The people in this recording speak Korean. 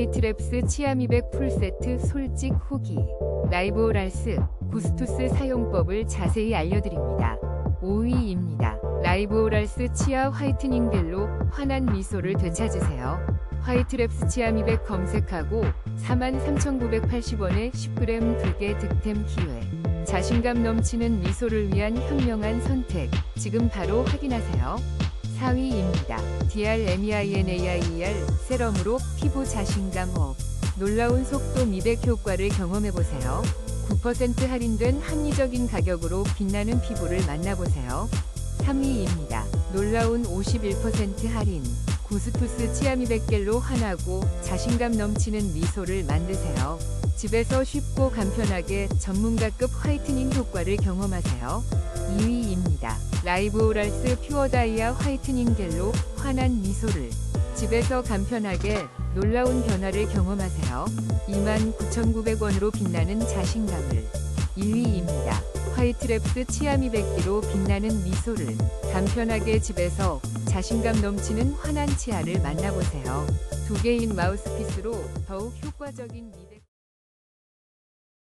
화이트랩스 치아 미백 풀세트 솔직 후기 라이브 오랄스 부스투스 사용법을 자세히 알려드립니다. 5위입니다. 라이브 오랄스 치아 화이트닝 젤로 환한 미소를 되찾으세요. 화이트랩스 치아 미백 검색하고 43,980원에 10g 2개 득템 기회. 자신감 넘치는 미소를 위한 현명한 선택. 지금 바로 확인하세요. 4위입니다. DRMEINAIER 세럼으로 피부 자신감 업. 놀라운 속도 미백 효과를 경험해보세요. 9% 할인된 합리적인 가격으로 빛나는 피부를 만나보세요. 3위입니다. 놀라운 51% 할인. 구스투스 치아미백겔로 환하고 자신감 넘치는 미소를 만드세요. 집에서 쉽고 간편하게 전문가급 화이트닝 효과를 경험하세요. 2위입니다. 라이브 오랄스 퓨어 다이아 화이트닝 겔로 환한 미소를 집에서 간편하게 놀라운 변화를 경험하세요. 29,900원으로 빛나는 자신감을 1위입니다. 화이트랩스 치아미 백기로 빛나는 미소를 간편하게 집에서 자신감 넘치는 환한 치아를 만나보세요. 두 개인 마우스피스로 더욱 효과적인 미백